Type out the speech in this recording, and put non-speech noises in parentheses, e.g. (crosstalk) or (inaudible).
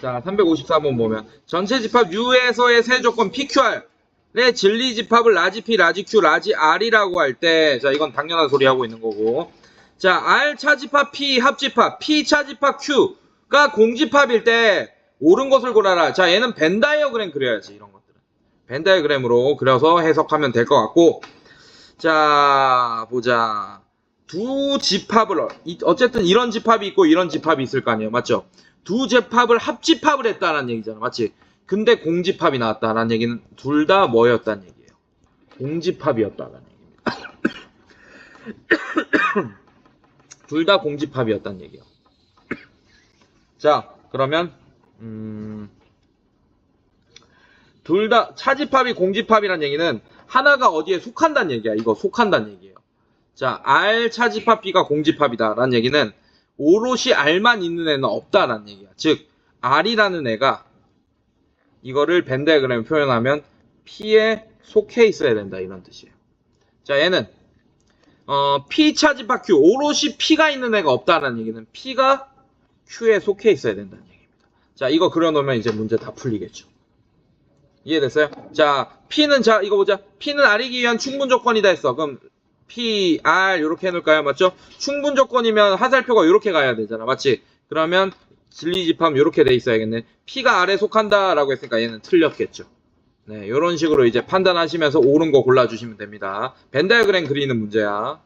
자, 354번 보면 전체 집합 U에서의 세 조건 PQR의 진리 집합을 라지 P, 라지 Q, 라지 R이라고 할 때, 자, 이건 당연한 소리 하고 있는 거고. 자, R 차집합 P 합집합, P 차집합 Q가 공집합일 때 옳은 것을 고라라. 자, 얘는 벤 다이어그램 그려야지, 이런 것들은. 벤 다이어그램으로 그려서 해석하면 될 것 같고. 자, 보자. 두 집합을, 어- 이- 어쨌든 이런 집합이 있고 이런 집합이 있을 거 아니에요. 맞죠? 두 집합을 합집합을 했다는 얘기잖아. 맞지? 근데 공집합이 나왔다는 얘기는 둘 다 뭐였다는 얘기예요. 공집합이었다는 얘기입니다. (coughs) 둘 다 공집합이었다는 얘기예요. 자, 그러면 음, 둘 다 차집합이 공집합이라는 얘기는 하나가 어디에 속한다는 얘기야. 이거 속한다는 얘기예요. 자, R 차집합 B가 공집합이다라는 얘기는 오롯이 R만 있는 애는 없다라는 얘기야. 즉, R이라는 애가 이거를 벤 다이어그램 표현하면 P에 속해 있어야 된다 이런 뜻이에요. 자, 얘는 어, P 차집합 Q 오롯이 P가 있는 애가 없다라는 얘기는 P가 Q에 속해 있어야 된다는 얘기입니다. 자, 이거 그려놓으면 이제 문제 다 풀리겠죠. 이해됐어요? 자, P는 자 이거 보자. P는 R이기 위한 충분 조건이다 했어. 그럼 P, R 이렇게 해놓을까요? 맞죠? 충분 조건이면 하살표가 이렇게 가야 되잖아. 맞지? 그러면 진리집합 이렇게 돼 있어야겠네. P가 R에 속한다라고 했으니까 얘는 틀렸겠죠. 네, 이런 식으로 이제 판단하시면서 옳은 거 골라주시면 됩니다. 벤 다이어그램 그리는 문제야.